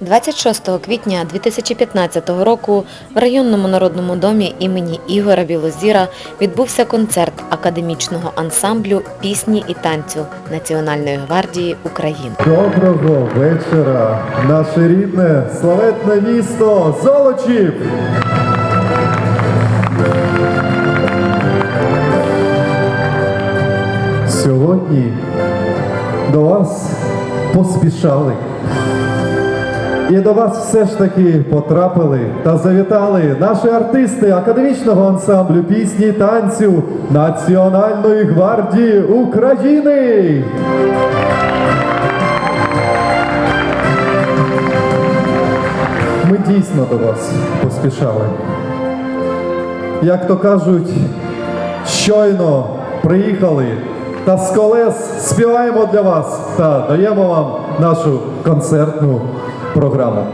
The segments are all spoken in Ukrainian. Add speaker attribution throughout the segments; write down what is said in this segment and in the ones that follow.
Speaker 1: 26 квітня 2015 року в районному народному домі імені Ігора Білозіра відбувся концерт академічного ансамблю пісні і танцю Національної гвардії України.
Speaker 2: Доброго вечора, наше рідне славетне місто Золочів! Сьогодні до вас поспішали. І до вас все ж таки потрапили та завітали наші артисти академічного ансамблю пісні і танцю Національної гвардії України. Ми дійсно до вас поспішали. Як то кажуть, щойно приїхали та з колес співаємо для вас та даємо вам нашу концертну програму.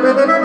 Speaker 3: Thank you.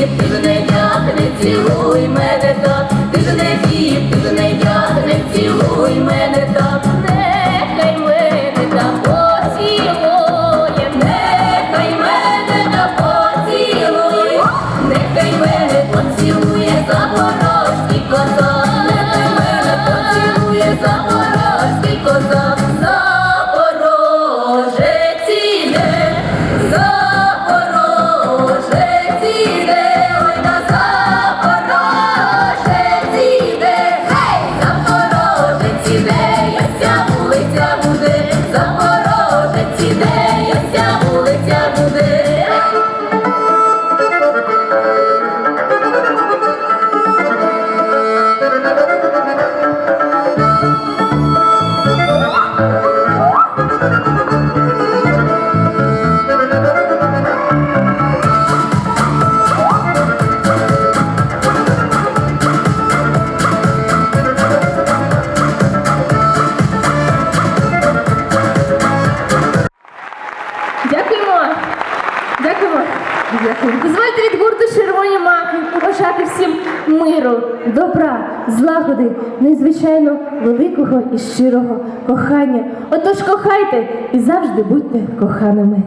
Speaker 3: ти мене так не цілуй мене.
Speaker 4: Миру, добра, злагоди, незвичайно великого і щирого кохання. Отож кохайте і завжди будьте коханими.